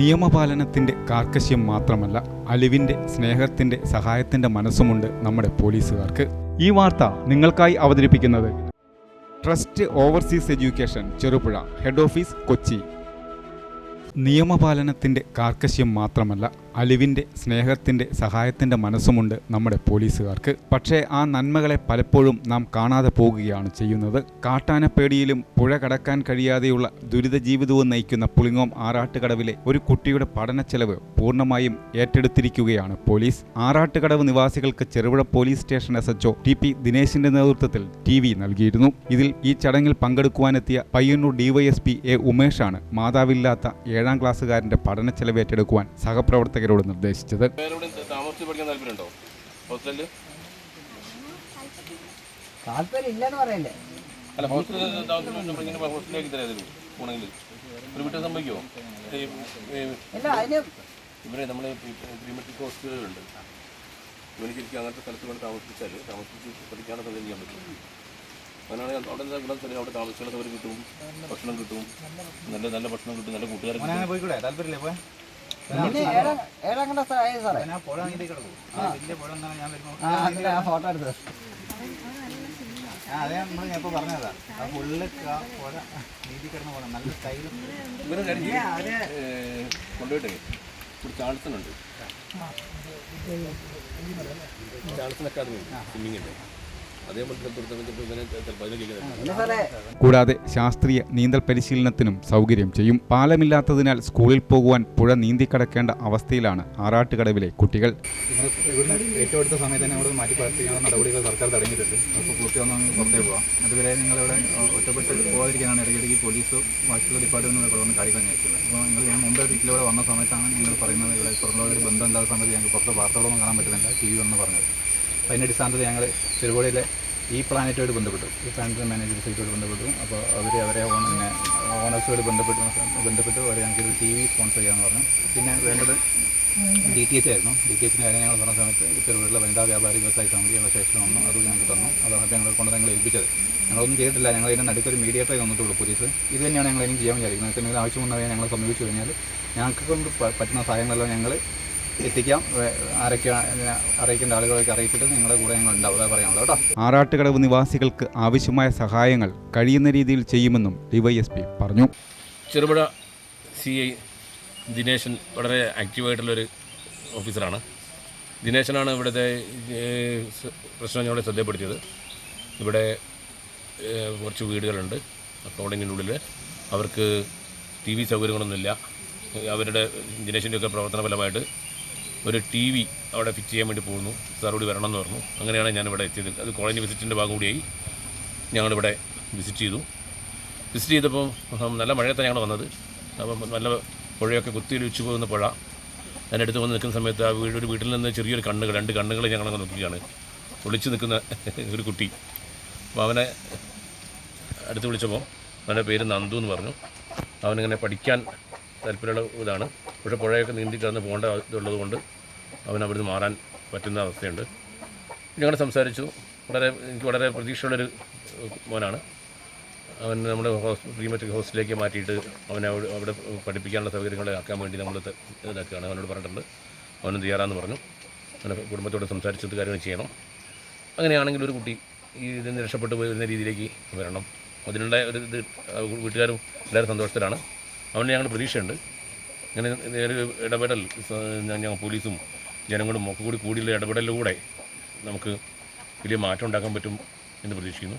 നിയമപാലനത്തിന്റെ കാർക്കശ്യം മാത്രമല്ല അലിവിന്റെ സ്നേഹത്തിന്റെ സഹായത്തിന്റെ മനസ്സുമുണ്ട് നമ്മുടെ പോലീസുകാർക്ക്. ഈ വാർത്ത നിങ്ങൾക്കായി അവതരിപ്പിക്കുന്നത് trust overseas education Cherupuzha head office Kochi. നിയമപാലനത്തിന്റെ കാർക്കശ്യം മാത്രമല്ല അലിവിന്റെ സ്നേഹത്തിന്റെ സഹായത്തിന്റെ മനസ്സുമുണ്ട് നമ്മുടെ പോലീസുകാർക്ക്. പക്ഷേ ആ നന്മകളെ പലപ്പോഴും നാം കാണാതെ പോകുകയാണ് ചെയ്യുന്നത്. കാട്ടാനപ്പേടിയിലും പുഴ കടക്കാൻ കഴിയാതെയുള്ള ദുരിത ജീവിതവും നയിക്കുന്ന പുളിങ്ങോം ആറാട്ടുകടവിലെ ഒരു കുട്ടിയുടെ പഠന ചെലവ് പൂർണമായും ഏറ്റെടുത്തിരിക്കുകയാണ് പോലീസ്. ആറാട്ടുകടവ് നിവാസികൾക്ക് Cherupuzha police station S HO T P ദിനേശിന്റെ നേതൃത്വത്തിൽ ടി വി നൽകിയിരുന്നു. ഇതിൽ ഈ ചടങ്ങിൽ പങ്കെടുക്കുവാനെത്തിയ പയ്യന്നൂർ ഡിവൈഎസ്പി എ ഉമേഷാണ് മാതാവില്ലാത്ത ഏഴാം ക്ലാസ്സുകാരന്റെ പഠന ചെലവ് ഏറ്റെടുക്കുവാൻ സഹപ്രവർത്തകരോട് നിർദ്ദേശിച്ചത്. ഇവിടെ നമ്മൾ പ്രീമെട്രിക് ഹോസ്റ്റലുകളുണ്ട്. ഇവന് ശരിക്കും അങ്ങനത്തെ സ്ഥലത്ത് കൊണ്ട് താമസിച്ചാൽ താമസിച്ച് പഠിക്കാനുള്ള ചെയ്യാൻ പറ്റും. അവിടെ എന്താ ഇവിടെ സ്ഥലം അവിടെ താമസിക്കാനുള്ള സൗകര്യം കിട്ടും. ഭക്ഷണം കിട്ടും. നല്ല നല്ല ഭക്ഷണം കിട്ടും. നല്ല കൂട്ടുകാരെ ഫോട്ടോ എടുത്തത് ആ അതേ നമ്മൾ ഞാൻ ഇപ്പോൾ പറഞ്ഞതാ. ആ പുള്ളി പുഴ നീതി കിടന്ന് പോകണം നല്ല സ്റ്റൈലും കൊണ്ടുപോയിട്ടേ. ഒരു ചാൾസൺ ഉണ്ട്. ചാൾസൺ അക്കാദമി സ്വിമ്മിങ്ങിന്റെ കൂടാതെ ശാസ്ത്രീയ നീന്തൽ പരിശീലനത്തിനും സൗകര്യം ചെയ്യും. പാലമില്ലാത്തതിനാൽ സ്കൂളിൽ പോകുവാൻ പുഴ നീന്തി കടക്കേണ്ട അവസ്ഥയിലാണ് ആറാട്ടുകടവിലെ കുട്ടികൾ. നിങ്ങൾ ഇവിടുന്ന് ഏറ്റവും അടുത്ത സമയത്ത് തന്നെ ഇവിടെ മാറ്റി പാർപ്പിക്കാനുള്ള നടപടികൾ സർക്കാർ അപ്പോൾ പൂർത്തി ഒന്ന് പുറത്തേ പോവാം. അതുവരെ നിങ്ങളിവിടെ ഒറ്റപ്പെട്ട് പോകാതിരിക്കാനാണ് ഇടയ്ക്കിടയ്ക്ക് പോലീസോ ബാക്കിയുള്ള ഡിപ്പാർട്ട്മെന്റുകളൊക്കെ വന്ന് കാര്യങ്ങൾ അന്വേഷിക്കുന്നത് അപ്പോൾ നിങ്ങൾ ഞാൻ മുമ്പേ വീട്ടിലൂടെ വന്ന സമയത്താണ് നിങ്ങൾ പറയുന്നത് ഇവിടെ പുറത്തുള്ള ഒരു ബന്ധമില്ലാത്ത സമയത്ത് ഞങ്ങൾക്ക് പുറത്ത് വാർത്തകളൊന്നും കാണാൻ പറ്റുന്നില്ല. ടി വി വന്ന് പറഞ്ഞത്. അതിന്റെ അടിസ്ഥാനത്തിൽ ഞങ്ങൾ ചെറുപുഴയിലെ ഈ പ്ലാനറ്റുമായിട്ട് ബന്ധപ്പെട്ടു. ഈ പ്ലാനറ്റ് മാനേജേഴ്സായിട്ട് ബന്ധപ്പെട്ടു. അപ്പോൾ അവർ അവരെ പിന്നെ ഓണേഴ്സുമായിട്ട് ബന്ധപ്പെട്ട്. ബന്ധപ്പെട്ട് അവർ ഞങ്ങൾക്കൊരു ടി വി സ്പോൺസർ ചെയ്യാമെന്ന് പറഞ്ഞു. പിന്നെ വേണ്ടത് ഡി ടി എച്ച് ആയിരുന്നു. ഡി ടി എച്ചിന്റെ കാര്യം ഞങ്ങൾ പറഞ്ഞ സമയത്ത് ചെറുപുഴയിലെ വനിതാ വ്യാപാരി വ്യവസായ സമിതി ഞങ്ങളുടെ ശേഷം വന്നു. അത് ഞങ്ങൾക്ക് തന്നു. അതാണ് ഞങ്ങൾ കൊണ്ട് ഞങ്ങൾ ഏൽപ്പിച്ചത്. ഞങ്ങളൊന്നും ചെയ്തിട്ടില്ല. ഞങ്ങൾ ഇതിന്റെ നടുക്കൊരു മീഡിയേറ്ററെ വന്നിട്ടുള്ളൂ പോലീസ് ഇത് തന്നെയാണ് ഞങ്ങൾ ഇനി ചെയ്യാൻ വിചാരിക്കുന്നത്. എന്തെങ്കിലും ആവശ്യം വന്നാൽ ഞങ്ങൾ സമീപിച്ചു കഴിഞ്ഞാൽ ഞങ്ങൾക്ക് കൊണ്ട് പറ്റുന്ന സഹായങ്ങളെല്ലാം ഞങ്ങൾ എത്തിക്കാം. ആരൊക്കെയാണ് അറിയിക്കേണ്ട ആളുകളൊക്കെ അറിയിച്ചിട്ട് നിങ്ങളുടെ കൂടെ ഞങ്ങൾ ഉണ്ടാവും അതാ പറയാനുള്ളത് കേട്ടോ. ആറാട്ടുകടവ് നിവാസികൾക്ക് ആവശ്യമായ സഹായങ്ങൾ കഴിയുന്ന രീതിയിൽ ചെയ്യുമെന്നും ഡിവൈഎസ്പി പറഞ്ഞു. ചെറുപുഴ സി ഐ ദിനേശൻ വളരെ ആക്റ്റീവായിട്ടുള്ളൊരു ഓഫീസറാണ്. ദിനേശനാണ് ഇവിടുത്തെ പ്രശ്നം ഞങ്ങളെ ശ്രദ്ധപ്പെടുത്തിയത് ഇവിടെ കുറച്ച് വീടുകളുണ്ട്. അക്കൗണ്ടിങ്ങിനുള്ളിൽ അവർക്ക് ടി വി സൗകര്യങ്ങളൊന്നുമില്ല. അവരുടെ ദിനേശിന്റെയൊക്കെ പ്രവർത്തന ഫലമായിട്ട് ഒരു ടി വി അവിടെ ഫിറ്റ് ചെയ്യാൻ വേണ്ടി പോകുന്നു. സാറോട് വരണം എന്ന് പറഞ്ഞു. അങ്ങനെയാണ് ഞാനിവിടെ എത്തിയത്. അത് കോളനി വിസിറ്റിന്റെ ഭാഗം ഞങ്ങളിവിടെ വിസിറ്റ് ചെയ്തു. വിസിറ്റ് ചെയ്തപ്പോൾ നല്ല മഴയത്താണ് ഞങ്ങൾ വന്നത്. അപ്പം നല്ല പുഴയൊക്കെ കുത്തിയൊലിച്ചു പോകുന്ന പുഴ. ഞാൻ എടുത്ത് വന്ന് നിൽക്കുന്ന സമയത്ത് ആ വീട് ഒരു വീട്ടിൽ നിന്ന് ചെറിയൊരു കണ്ണുകൾ രണ്ട് കണ്ണുകൾ ഞങ്ങളങ്ങ് നോക്കിയാണ് ഒളിച്ചു നിൽക്കുന്ന ഒരു കുട്ടി. അപ്പോൾ അവനെ അടുത്ത് വിളിച്ചപ്പോൾ അവന്റെ പേര് നന്ദു എന്ന് പറഞ്ഞു. അവനിങ്ങനെ പഠിക്കാൻ താല്പര്യമുള്ള ഇതാണ്. പക്ഷേ പുഴയൊക്കെ നീന്തി കിടന്ന് പോകേണ്ട ഇതുള്ളത് കൊണ്ട് അവൻ അവിടുന്ന് മാറാൻ പറ്റുന്ന അവസ്ഥയുണ്ട്. ഞങ്ങൾ സംസാരിച്ചു. വളരെ എനിക്ക് വളരെ പ്രതീക്ഷയുള്ളൊരു മോനാണ്. അവൻ നമ്മുടെ പ്രീമെട്രിക് ഹോസ്റ്റലിലേക്ക് മാറ്റിയിട്ട് അവനെ അവിടെ അവിടെ പഠിപ്പിക്കാനുള്ള സൗകര്യങ്ങൾ ആക്കാൻ വേണ്ടി നമ്മൾ ഇതാക്കുകയാണ്. അവനോട് പറഞ്ഞിട്ടുണ്ട്. അവനും തയ്യാറാന്ന് പറഞ്ഞു. അവന്റെ കുടുംബത്തോട് സംസാരിച്ചത് കാര്യങ്ങൾ ചെയ്യണം. അങ്ങനെയാണെങ്കിൽ ഒരു കുട്ടി ഈ ഇതിൽ നിന്ന് രക്ഷപ്പെട്ടു വരുന്ന രീതിയിലേക്ക് വരണം. അതിനുള്ള ഒരു ഇത് വീട്ടുകാരും എല്ലാവരും സന്തോഷത്തിലാണ്. അവന് ഞങ്ങൾ പ്രതീക്ഷയുണ്ട്. ഇങ്ങനെ ഒരു ഇടപെടൽ ഞങ്ങൾ പോലീസും ജനങ്ങളും ഒക്കെ കൂടി കൂടിയുള്ള ഇടപെടലിലൂടെ നമുക്ക് വലിയ മാറ്റം ഉണ്ടാക്കാൻ പറ്റും എന്ന് പ്രതീക്ഷിക്കുന്നു.